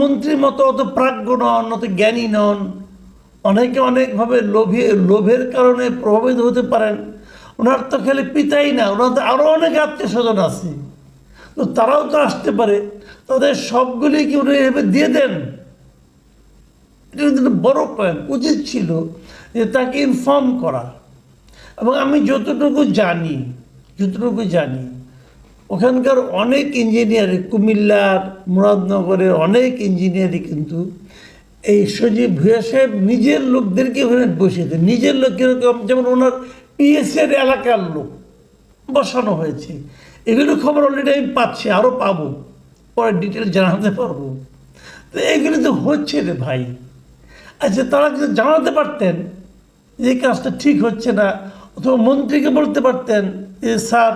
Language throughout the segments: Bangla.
মন্ত্রীর মতো অত প্রাজ্ঞ নন, অত জ্ঞানী নন। অনেকে অনেকভাবে লোভে লোভের কারণে প্রভাবিত হতে পারেন। ওনার তো খালি পিতাই না, ওনার তো আরও অনেক আত্মীয় স্বজন আছে। তো তারাও তো আসতে পারে। তাদের সবগুলি কি উনি এভাবে দিয়ে দেন? এটা বড় পয়েন্ট উচিত ছিল যে তাকে ইনফর্ম করা। এবং আমি যতটুকু জানি যতটুকু জানি ওখানকার অনেক ইঞ্জিনিয়ার, কুমিল্লার, মুরাদনগরের অনেক ইঞ্জিনিয়ারই কিন্তু এই সজীব ভূয়া সাহেব নিজের লোকদেরকে ওখানে বসিয়ে দেন নিজের লোক কীরকম? যেমন ওনার পিএসের এলাকার লোক বসানো হয়েছে। এগুলো খবর অলরেডি আমি পাচ্ছি আরও পাবো। পরে ডিটেল জানাতে পারব। তো এগুলো তো হচ্ছে রে ভাই। আচ্ছা তারা কিন্তু জানাতে পারতেন যে কাজটা ঠিক হচ্ছে না, অথবা মন্ত্রীকে বলতে পারতেন যে, স্যার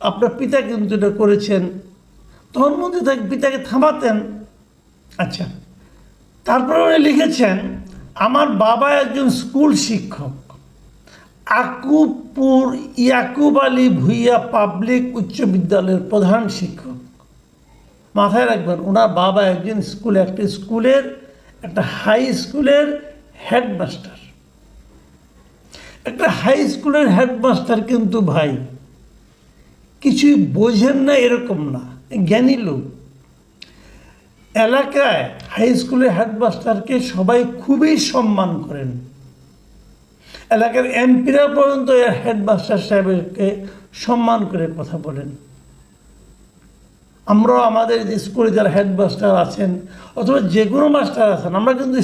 আপনার পিতা কিন্তু এটা করেছেন। তখন মন্ত্রী তাকে পিতাকে থামাতেন। আচ্ছা তারপরে উনি লিখেছেন, আমার বাবা একজন স্কুল শিক্ষক। আকুপুর ইয়াকুব আলী ভুইয়া পাবলিক উচ্চ বিদ্যালয়ের প্রধান শিক্ষক। মাথায় রাখবেন, ওনার বাবা একজন স্কুলে, একটা স্কুলের, একটা হাই স্কুলের হেডমাস্টার। একটা হাই স্কুলের হেডমাস্টার কিন্তু ভাই। কিছুই বোঝেন না, এরকম না। জ্ঞানী লোক। এলাকায় হাই স্কুলের হেডমাস্টারকে সবাই খুবই সম্মান করেন। এলাকার এমপিরা পর্যন্ত এর হেডমাস্টার সাহেবকে সম্মান করে কথা বলেন। আমরাও আমাদের যে স্কুলে যারা হেডমাস্টার আছেন, অথবা যে কোনো মাস্টার আছেন, আমরা কিন্তু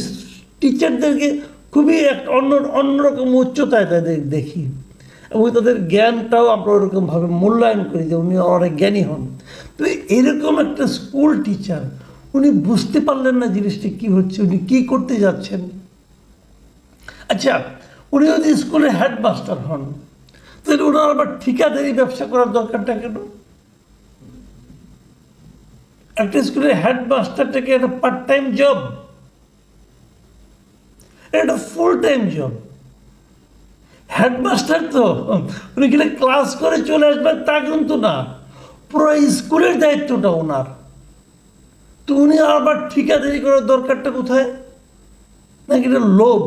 টিচারদেরকে খুবই এক অন্য, অন্যরকম উচ্চতায় তাদের দেখি। এবং তাদের জ্ঞানটাও আমরা ওরকমভাবে মূল্যায়ন করি যে উনি অনেক জ্ঞানী হন। তো এরকম একটা স্কুল টিচার উনি বুঝতে পারলেন না জিনিসটা কি হচ্ছে, উনি কি করতে যাচ্ছেন। আচ্ছা উনি যদি স্কুলের হেডমাস্টার হন, তাহলে ওনার আবার ঠিকাদারি ব্যবসা করার দরকারটা কেন? একটা স্কুলের হেডমাস্টারটাকে একটা পার্ট টাইম জব এটা ফুল টাইম জব হেডমাস্টার তো। উনি গেলে ক্লাস করে চলে আসবেন, তা কিন্তু না। পুরো স্কুলের দায়িত্বটা ওনার। তো উনি আবার ঠিকাদারি করার দরকারটা কোথায়? নাকি লোভ?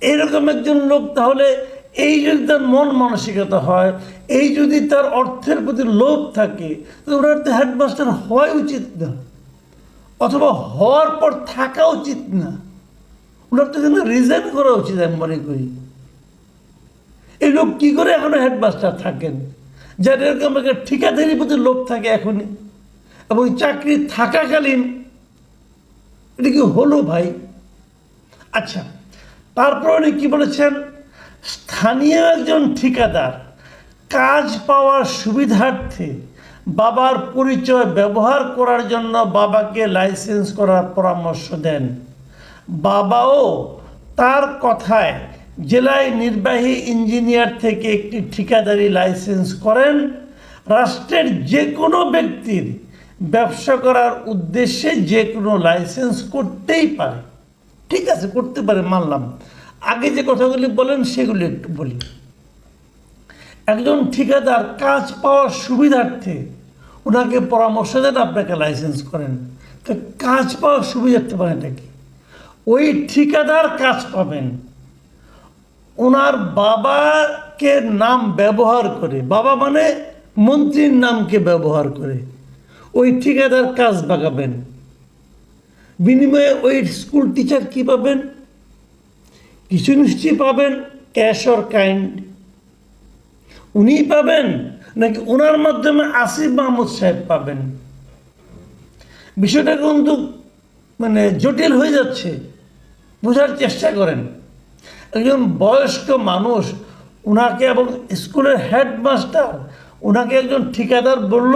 এইরকম একজন লোক তাহলে এই যদি তার মন মানসিকতা হয়, এই যদি তার অর্থের প্রতি লোভ থাকে, তো ওনার তো হেডমাস্টার হওয়া উচিত না। অথবা হওয়ার পর থাকা উচিত না। ওনার তো কিন্তু রিজাইন করা উচিত আমি মনে করি। এই লোক কী করে এখনও হেডমাস্টার থাকেন? যার এরকম একটা ঠিকাদারির প্রতি লোভ থাকে এখনই। এবং চাকরি থাকাকালীন এটা কি হলো ভাই? আচ্ছা তারপর উনি কী বলেছেন? স্থানীয় একজন ঠিকাদার কাজ পাওয়ার সুবিধার্থে বাবার পরিচয় ব্যবহার করার জন্য বাবাকে লাইসেন্স করার পরামর্শ দেন। বাবাও তার কথায় জেলায় নির্বাহী ইঞ্জিনিয়ার থেকে একটি ঠিকাদারি লাইসেন্স করেন। রাষ্ট্রের যে কোনো ব্যক্তির ব্যবসা করার উদ্দেশ্যে যে কোনো লাইসেন্স করতেই পারে। ঠিক আছে, করতে পারে, মানলাম। আগে যে কথাগুলি বলেন, সেগুলি একটু বলি। একজন ঠিকাদার কাজ পাওয়ার সুবিধার্থে ওনাকে পরামর্শ দেন আপনাকে লাইসেন্স করেন। তো কাজ পাওয়ার সুবিধার্থে মানে এটা কি? ওই ঠিকাদার কাজ পাবেন। ওনার বাবাকে নাম ব্যবহার করে। বাবা মানে মন্ত্রীর নামকে ব্যবহার করে। ওই ঠিকাদার কাজ বাগাবেন। বিনিময়ে ওই স্কুল টিচার কি পাবেন? কিছু নিশ্চয়ই পাবেন, ক্যাশ অর কাইন্ড। উনিই পাবেন নাকি ওনার মাধ্যমে আসিফ মাহমুদ সাহেব পাবেন? বিষয়টা কিন্তু মানে জটিল হয়ে যাচ্ছে। বোঝার চেষ্টা করেন। একজন বয়স্ক মানুষ ওনাকে এবং স্কুলের হেডমাস্টার ওনাকে একজন ঠিকাদার বলল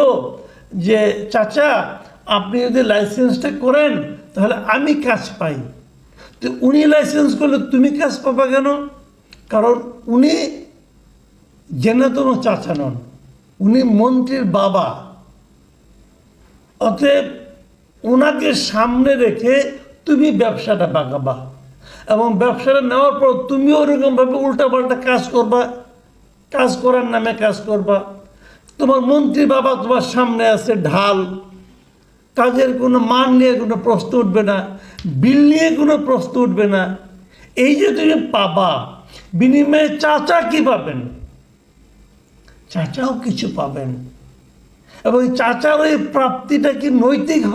যে, চাচা, আপনি যদি লাইসেন্সটা করেন, তাহলে আমি কাজ পাই। তো উনি লাইসেন্স করলে তুমি কাজ পাবা কেন? কারণ উনি জেনাতন চাচা নন, উনি মন্ত্রীর বাবা। অতএব ওনাকে সামনে রেখে তুমি ব্যবসাটা বাগাবা। এবং ব্যবসাটা নেওয়ার পর তুমিও ওরকমভাবে উল্টাপাল্টা কাজ করবা, কাজ করার নামে কাজ করবা। তোমার মন্ত্রী বাবা তোমার সামনে আছে ঢাল। কাজের কোনো মান নিয়ে কোনো প্রশ্ন উঠবে না, বিল নিয়ে কোনো প্রশ্ন উঠবে না। এই যে তুমি পাবা, বিনিময়ে চাচা কি পাবেন? চাচাও কিছু পাবেন। এবং চাচার ওই প্রাপ্তিটা কি নৈতিক